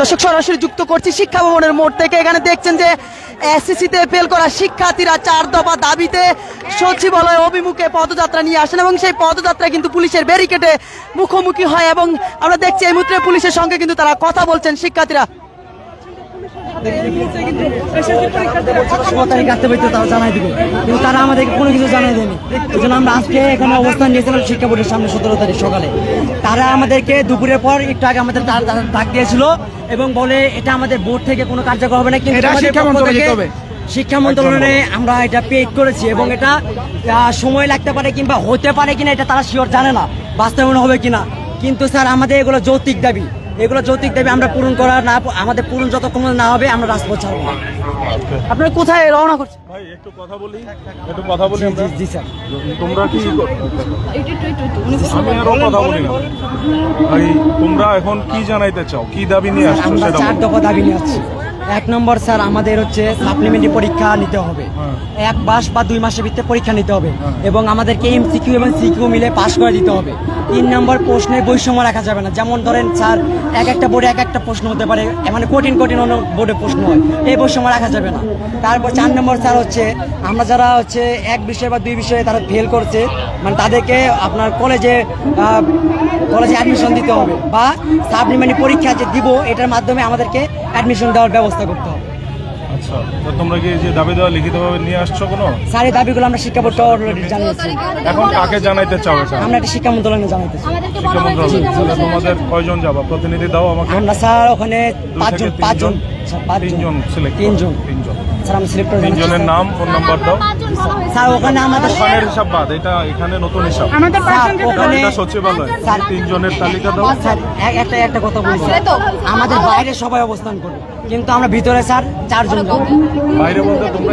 দর্শক, সরাসরি যুক্ত করছি শিক্ষা ভবনের মোড় থেকে। এখানে দেখছেন যে এসএসসিতে ফেল করা শিক্ষার্থীরা চার দফা দাবিতে সচিবালয় অভিমুখে পদযাত্রা নিয়ে আসেন এবং সেই পদযাত্রা কিন্তু পুলিশের ব্যারিকেডে মুখোমুখি হয় এবং আমরা দেখছি এই মুহূর্তে পুলিশের সঙ্গে কিন্তু তারা কথা বলছেন শিক্ষার্থীরা ছ তারিখ আসতে পারতো তারা জানাই দিবে কিন্তু তারা আমাদেরকে কোনো কিছু জানাই দেয়নি। এই জন্য আমরা আজকে এখানে অবস্থান নিয়েছিলাম শিক্ষা বোর্ডের সামনে সতেরো তারিখ সকালে। তারা আমাদেরকে দুপুরের পর একটু আগে আমাদের ডাক দিয়েছিল এবং বলে এটা আমাদের বোর্ড থেকে কোনো কার্যকর হবে না কিন্তু শিক্ষা মন্ত্রণালয়ে আমরা এটা পেড করেছি এবং এটা সময় লাগতে পারে কিংবা হতে পারে কিনা এটা তারা শিওর জানে না বাস্তবায়ন হবে কিনা। কিন্তু স্যার আমাদের এগুলো যৌক্তিক দাবি। এগুলো যৌতিক দাবি আমরা পূরণ করা না আমাদের পূরণ যতক্ষণ না হবে আমরা রাজপথ ছাড়বো না। আপনারা কোথায় রওনা করছেন? ভাই একটু কথা বলি একটু কথা বলি আমরা? জি জি স্যার। তোমরা কি আমি আরও কথা বলি না। ভাই তোমরা এখন কি জানাইতে চাও? কি দাবি নিয়ে আসছো সেটা চার। দফা দাবি নিয়ে আসছি। এক নম্বর স্যার আমাদের হচ্ছে সাপ্লিমেন্টারি পরীক্ষা নিতে হবে। এক মাস বা দুই মাসের ভিতরে পরীক্ষা নিতে হবে এবং আমাদেরকে এমসিকিউ এবং সিকিউ মিলে পাস করে দিতে হবে। তিন নম্বর প্রশ্নের বৈষম্য রাখা যাবে না। যেমন ধরেন স্যার এক একটা বোর্ডে এক একটা প্রশ্ন হতে পারে মানে কঠিন কঠিন অন্য বোর্ডে প্রশ্ন হয় এই বৈষম্য রাখা যাবে না। তারপর চার নম্বর স্যার হচ্ছে আমরা যারা হচ্ছে এক বিষয়ে বা দুই বিষয়ে তারা ফেল করছে মানে তাদেরকে আপনার কলেজে কলেজে অ্যাডমিশন দিতে হবে বা সাপ্লিমেন্টারি পরীক্ষা যে দিব এটার মাধ্যমে আমাদেরকে অ্যাডমিশন দেওয়ার ব্যবস্থা করতে হবে। আচ্ছা তো তোমরা কি যে দাবি দেওয়া লিখিতভাবে নিয়ে আসছো কোনো? স্যার এই দাবিগুলো আমরা শিক্ষা বোর্ডকে অলরেডি জানিয়েছি। এখন কাকে জানাইতে চাও এটা? আমরা একটা শিক্ষা মন্ত্রণালয়ে জানাইতেছি শিক্ষা মন্ত্রণালয়। তোমাদের কয়জন যাবা? প্রতিনিধি দাও আমাকে। আমরা স্যার ওখানে পাঁচজন? পাঁচজন তিনজন ছেলে তিনজন। তিনজন। স্যার আমরা সিলেক্ট করে তিনজনের নাম ফোন নাম্বার দাও। স্যার ওখানে আমাদের ওখানের হিসাব বাদ এটা এখানে নতুন হিসাব। স্যার ওখানে সচিবালয়। তিনজনের তালিকা দাও। স্যার একটা একটা কথা বলি স্যার আমাদের বাইরে সবাই অবস্থান করবে। কিন্তু আমরা ভিতরে স্যার চারজন বাইরে বলতে তোমরা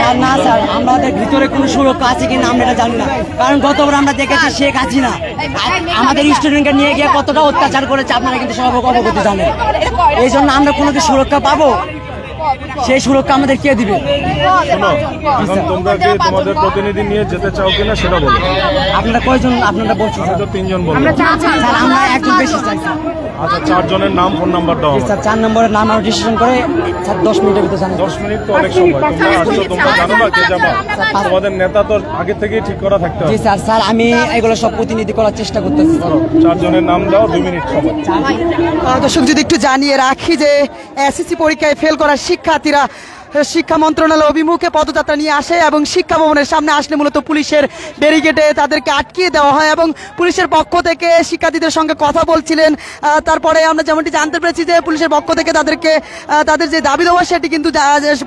স্যার না স্যার আমাদের ভিতরে কোনো সুরক্ষা আছে কিনা আমরা এটা জানি না। কারণ গতবার আমরা দেখেছি শেখ হাসিনা। আমাদের স্টুডেন্টকে নিয়ে গিয়ে কতটা অত্যাচার করেছে আপনারা কিন্তু সব অবগত জানেন। এই জন্য আমরা কোনো কি সুরক্ষা পাবো? সেই সুরক্ষা আমাদের কে দিবে? তোমরা কি তোমাদের প্রতিনিধি নিয়ে যেতে চাও কিনা সেটা বলো। আপনারা কয়জন আপনারা বলছেন তিনজন বলছেন আমরা একজন বেশি চাই। আচ্ছা চারজনের নাম ফোন নাম্বার দাও স্যার চার নম্বরের নাম আমরা ডিসিশন করে স্যার দশ মিনিটের ভিতরে জানাই দশ মিনিট তো অনেক সময়। তোমরা আসছো তোমরা জানো না কে যাবা তোমাদের নেতা তো আগে থেকেই ঠিক করা থাকতে জি হবে। স্যার স্যার আমি এগুলো সব প্রতিনিধি করার চেষ্টা করতেছি। স্যার চারজনের নাম দাও দুই মিনিট সময়। দর্শক যদি একটু জানিয়ে রাখি যে এসএসসি পরীক্ষায় ফেল করা শিক্ষার্থীরা শিক্ষা মন্ত্রণালয় অভিমুখে পদযাত্রা নিয়ে আসে এবং শিক্ষা ভবনের সামনে আসলে মূলত পুলিশের ব্যারিকেডে তাদেরকে আটকিয়ে দেওয়া হয় এবং পুলিশের পক্ষ থেকে শিক্ষার্থীদের সঙ্গে কথা বলছিলেন। তারপরে আমরা যেমনটি জানতে পেরেছি যে পুলিশের পক্ষ থেকে তাদেরকে তাদের যে দাবি দেওয়া সেটি কিন্তু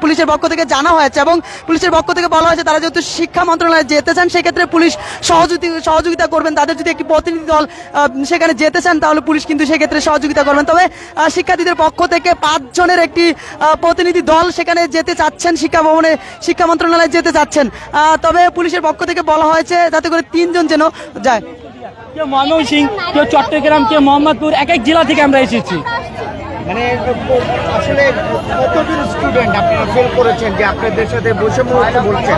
পুলিশের পক্ষ থেকে জানা হয়েছে এবং পুলিশের পক্ষ থেকে বলা হয়েছে তারা যেহেতু শিক্ষা মন্ত্রণালয়ে যেতে চান, সেক্ষেত্রে পুলিশ সহযোগী, সহযোগিতা করবেন। তাদের যদি একটি প্রতিনিধি দল সেখানে যেতে চান, তাহলে পুলিশ কিন্তু সেক্ষেত্রে সহযোগিতা করবেন। তবে শিক্ষার্থীদের পক্ষ থেকে পাঁচজনের একটি প্রতিনিধি দল সেখানে যেতে চাচ্ছেন শিক্ষা ভবনে শিক্ষা মন্ত্রণালয়ে যেতে চাচ্ছেন। আহ, তবে পুলিশের পক্ষ থেকে বলা হয়েছে যাতে করে তিনজন যেন যায়। কেউ ময়মনসিং কেউ চট্টগ্রাম কেউ মোহাম্মদপুর এক এক জেলা থেকে আমরা এসেছি। মানে আসলে কতজন স্টুডেন্ট আপনারা ফেল করেছেন যে আপনাদের সাথে বৈষম্য বলছেন?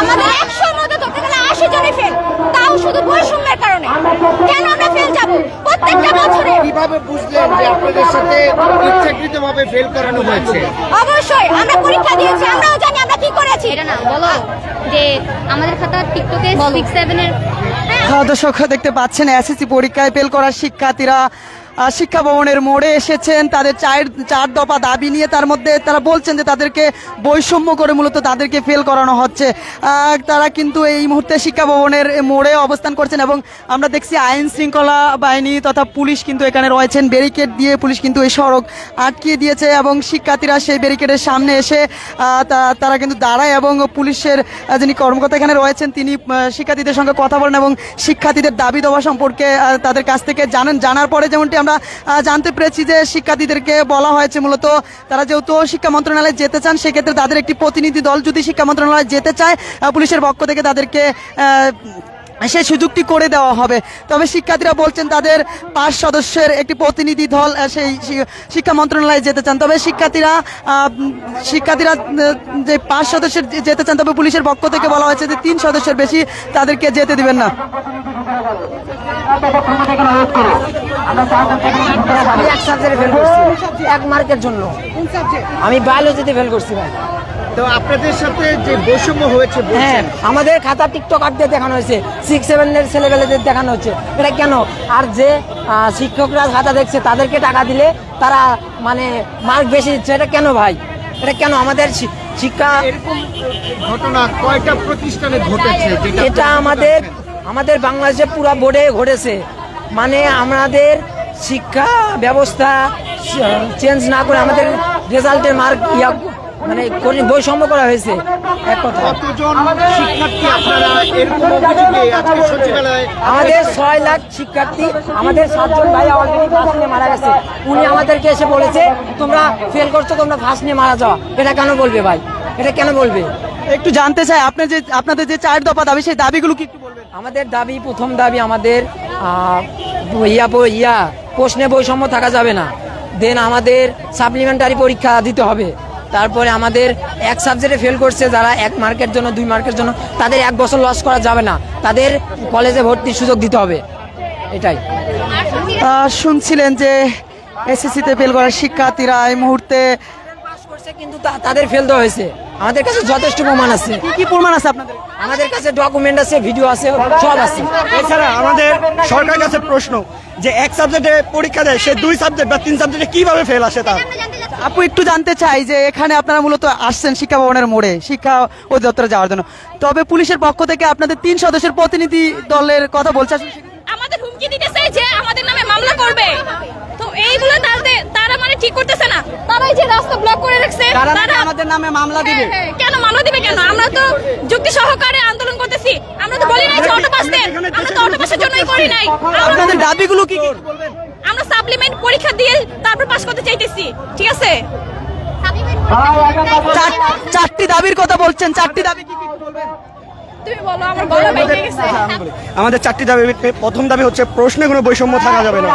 আমাদের একশোর মধ্যে ধরতে গেলে আশি জনই ফেল তাও শুধু বৈষম্যের কারণে। কেন আমরা ফেল যাব প্রত্যেকটা বছরে। কীভাবে বুঝলেন যে আপনাদের সাথে ইচ্ছাকৃতভাবে ফেল করানো হয়েছে? অবশ্যই আমরা পরীক্ষা দিয়েছি আমরাও জানি আমরা কি করেছি। এটা না বলো যে আমাদের খাতা টিকটকে সিক্স সেভেনের আহ, দর্শক দেখতে পাচ্ছেন এসএসসি পরীক্ষায় ফেল করার শিক্ষার্থীরা। শিক্ষা ভবনের মোড়ে এসেছেন, তাদের চার চার দফা দাবি নিয়ে তার মধ্যে তারা বলছেন যে তাদেরকে বৈষম্য করে মূলত তাদেরকে ফেল করানো হচ্ছে। তারা কিন্তু এই মুহূর্তে শিক্ষা ভবনের মোড়ে অবস্থান করছেন এবং আমরা দেখছি আইন শৃঙ্খলা বাহিনী তথা পুলিশ কিন্তু এখানে রয়েছেন। ব্যারিকেড দিয়ে পুলিশ কিন্তু এই সড়ক আটকিয়ে দিয়েছে এবং শিক্ষার্থীরা সেই ব্যারিকেডের সামনে এসে তারা কিন্তু দাঁড়ায় এবং পুলিশের যিনি কর্মকর্তা এখানে রয়েছেন তিনি শিক্ষার্থীদের সঙ্গে কথা বলেন এবং শিক্ষার্থীদের দাবি দেওয়া সম্পর্কে তাদের কাছ থেকে জানেন। জানার পরে যেমনটি আমরা আহ, জানতে পেরেছি যে শিক্ষার্থীদেরকে বলা হয়েছে মূলত তারা যেহেতু শিক্ষা মন্ত্রণালয়ে যেতে চান সেক্ষেত্রে তাদের একটি প্রতিনিধি দল যদি শিক্ষা মন্ত্রণালয়ে যেতে চায় পুলিশের পক্ষ থেকে তাদেরকে সেই সুযোগটি করে দেওয়া হবে। তবে শিক্ষার্থীরা বলছেন তাদের পাঁচ সদস্যের একটি প্রতিনিধি দল সেই শিক্ষা মন্ত্রণালয়ে যেতে চান। তবে শিক্ষার্থীরা শিক্ষার্থীরা যে পাঁচ সদস্যের যেতে চান তবে পুলিশের পক্ষ থেকে বলা হয়েছে যে তিন সদস্যের বেশি তাদেরকে যেতে দিবেন না। আমি এক সাবজেক্টে ফেল করছি। এক মার্কের জন্য। আমি বায়োলজিতে ফেল করছি ভাই। তো আপনাদের সাথে যে বৈষম্য হয়েছে হ্যাঁ আমাদের খাতা টিকটক আঁকতে দেখানো হয়েছে সিক্স সেভেনের ছেলেবেলেদের দেখানো হচ্ছে এটা কেন? আর যে শিক্ষকরা খাতা দেখছে তাদেরকে টাকা দিলে তারা মানে মার্ক বেশি দিচ্ছে। এটা কেন ভাই? এটা কেন? আমাদের শিক্ষা এরকম ঘটনা কয়টা প্রতিষ্ঠানে ঘটেছে এটা আমাদের আমাদের বাংলাদেশে পুরো বোর্ডে ঘটেছে। মানে আমাদের শিক্ষা ব্যবস্থা চেঞ্জ না করে আমাদের রেজাল্টের মার্ক ইয়া মানে বৈষম্য করা হয়েছে। এক কথা। কতজন শিক্ষার্থী আপনারা এরকম অভিযোগে আজকে সচিবালয়ে আমাদের ছয় লাখ শিক্ষার্থী আমাদের সাতজন ভাই অলরেডি ফার্স্ট নিয়ে মারা গেছে। উনি আমাদেরকে এসে বলেছে তোমরা ফেল করছ তোমরা ফার্স্ট নিয়ে মারা যাওয়া এটা কেন বলবে ভাই? এটা কেন বলবে? একটু জানতে চাই আপনি যে আপনাদের যে চার দফা দাবি সেই দাবিগুলো কি একটু বলবেন? আমাদের দাবি প্রথম দাবি আমাদের ইয়া ইয়া প্রশ্নে বৈষম্য থাকা যাবে না। দেন আমাদের সাপ্লিমেন্টারি পরীক্ষা দিতে হবে। তারপরে আমাদের এক সাবজেক্টে ফেল করছে যারা এক মার্কের জন্য দুই মার্কের জন্য তাদের এক বছর লস করা যাবে না। তাদের কলেজে ভর্তির সুযোগ দিতে হবে। এটাই। শুনছিলেন যে এসএসসিতে ফেল করা শিক্ষার্থীরা এই মুহূর্তে কিন্তু তাদের ফেল দেওয়া হয়েছে। আমাদের কাছে যথেষ্ট প্রমাণ আছে। কি কি প্রমাণ আছে আপনাদের? আমাদের কাছে ডকুমেন্ট আছে ভিডিও আছে সব আছে। এছাড়া আমাদের সরকার কাছে প্রশ্ন যে এক সাবজেক্টে পরীক্ষা দেয় সে দুই সাবজেক্ট বা তিন সাবজেক্টে কীভাবে ফেল আসে তার? আপু একটু জানতে চাই যে এখানে আপনারা মূলত আসছেন শিক্ষা ভবনের মোড়ে শিক্ষা অধিদপ্তরে যাওয়ার জন্য। তবে পুলিশের পক্ষ থেকে আপনাদের তিন সদস্যের প্রতিনিধি দলের কথা বলছে। আমাদের হুমকি দিতেছে যে আমাদের নামে মামলা করবে। এইগুলো তাদের তারা মানে ঠিক করতেছে না। তারাই যে রাস্তা ব্লক করে রাখছে তারা আমাদের নামে মামলা দিবে? হ্যাঁ, হ্যাঁ, কেন মামলা দিবে কেন? আমরা তো যুক্তি সহকারে আন্দোলন করতেছি। আমরা তো বলি নাই যে অটো পাস দেন আমরা তো অটো পাসের জন্যই করি নাই। আপনাদের দাবিগুলো কি কি? আমরা সাপ্লিমেন্ট পরীক্ষা দিয়ে তারপর পাস করতে চাইতেছি ঠিক আছে? চার- চারটি দাবির কথা বলছেন চারটি দাবি কি? তুমি বলো আমার বলা বাইকে গেছে। আমাদের চারটি দাবি প্রথম দাবি হচ্ছে প্রশ্নে কোনো বৈষম্য থাকা যাবে না।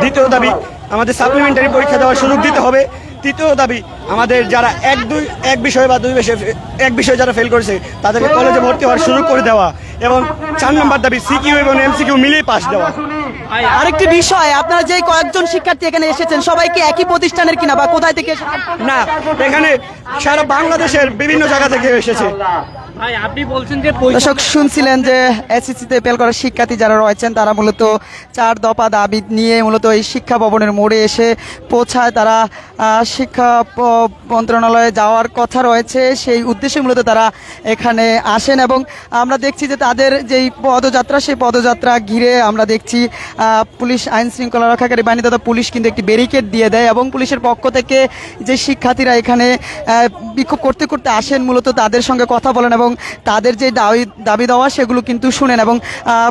দ্বিতীয় দাবি আমাদের সাপ্লিমেন্টারি পরীক্ষা দেওয়ার সুযোগ দিতে হবে। তৃতীয় দাবি আমাদের যারা এক দুই এক বিষয় বা দুই বিষয়ে এক বিষয়ে যারা ফেল করেছে তাদেরকে কলেজে ভর্তি হওয়ার সুযোগ করে দেওয়া। এবং চার নম্বর দাবি সিকিউ এবং এমসিকিউ মিলিয়ে পাস দেওয়া। আরেকটি বিষয় আপনারা যে কয়েকজন শিক্ষার্থী এখানে এসেছেন সবাই কি একই প্রতিষ্ঠানের কিনা বা কোথায় থেকে না এখানে সারা বাংলাদেশের বিভিন্ন জায়গা থেকে এসেছে। ভাই, আপনি বলছেন যে দর্শক, শুনছিলেন যে এসএসসিতে ফেল করা শিক্ষার্থী যারা রয়েছেন, তারা মূলত চার দফা দাবি নিয়ে মূলত এই শিক্ষা ভবনের মোড়ে এসে পৌঁছায়। তারা শিক্ষা মন্ত্রণালয়ে যাওয়ার কথা রয়েছে। সেই উদ্দেশ্যে মূলত তারা এখানে আসেন এবং আমরা দেখছি যে তাদের যেই পদযাত্রা, সেই পদযাত্রা ঘিরে আমরা দেখছি পুলিশ আইন শৃঙ্খলা রক্ষাকারী বাহিনী তথা পুলিশ কিন্তু একটি ব্যারিকেড দিয়ে দেয় এবং পুলিশের পক্ষ থেকে যে শিক্ষার্থীরা এখানে বিক্ষোভ করতে করতে আসেন, মূলত তাদের সঙ্গে কথা বলেন এবং তাদের যে দাবি দাবি দেওয়া সেগুলো কিন্তু শুনেন এবং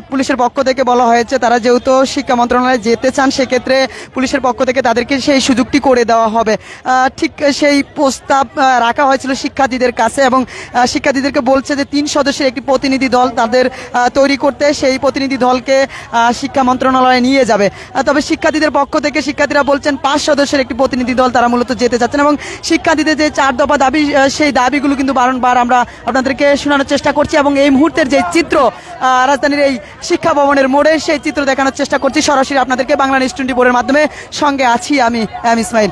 পুলিশের পক্ষ থেকে বলা হয়েছে তারা যেহেতু শিক্ষা মন্ত্রণালয়ে যেতে চান সেক্ষেত্রে পুলিশের পক্ষ থেকে তাদেরকে সেই সুযোগটি করে দেওয়া হবে। ঠিক সেই প্রস্তাব রাখা হয়েছিল শিক্ষার্থীদের কাছে এবং শিক্ষার্থীদেরকে বলছে যে তিন সদস্যের একটি প্রতিনিধি দল তাদের তৈরি করতে সেই প্রতিনিধি দলকে শিক্ষা মন্ত্রণালয়ে নিয়ে যাবে। তবে শিক্ষার্থীদের পক্ষ থেকে শিক্ষার্থীরা বলছেন পাঁচ সদস্যের একটি প্রতিনিধি দল তারা মূলত যেতে চাচ্ছেন এবং শিক্ষার্থীদের যে চার দফা দাবি সেই দাবিগুলো কিন্তু বারংবার আমরা আপনাদেরকে শোনানোর চেষ্টা করছি এবং এই মুহূর্তের যে চিত্র রাজধানীর এই শিক্ষা ভবনের মোড়ে সেই চিত্র দেখানোর চেষ্টা করছি। সরাসরি আপনাদেরকে বাংলা নিউজ টোয়েন্টি ফোরের মাধ্যমে সঙ্গে আছি আমি এম ইসমাইল।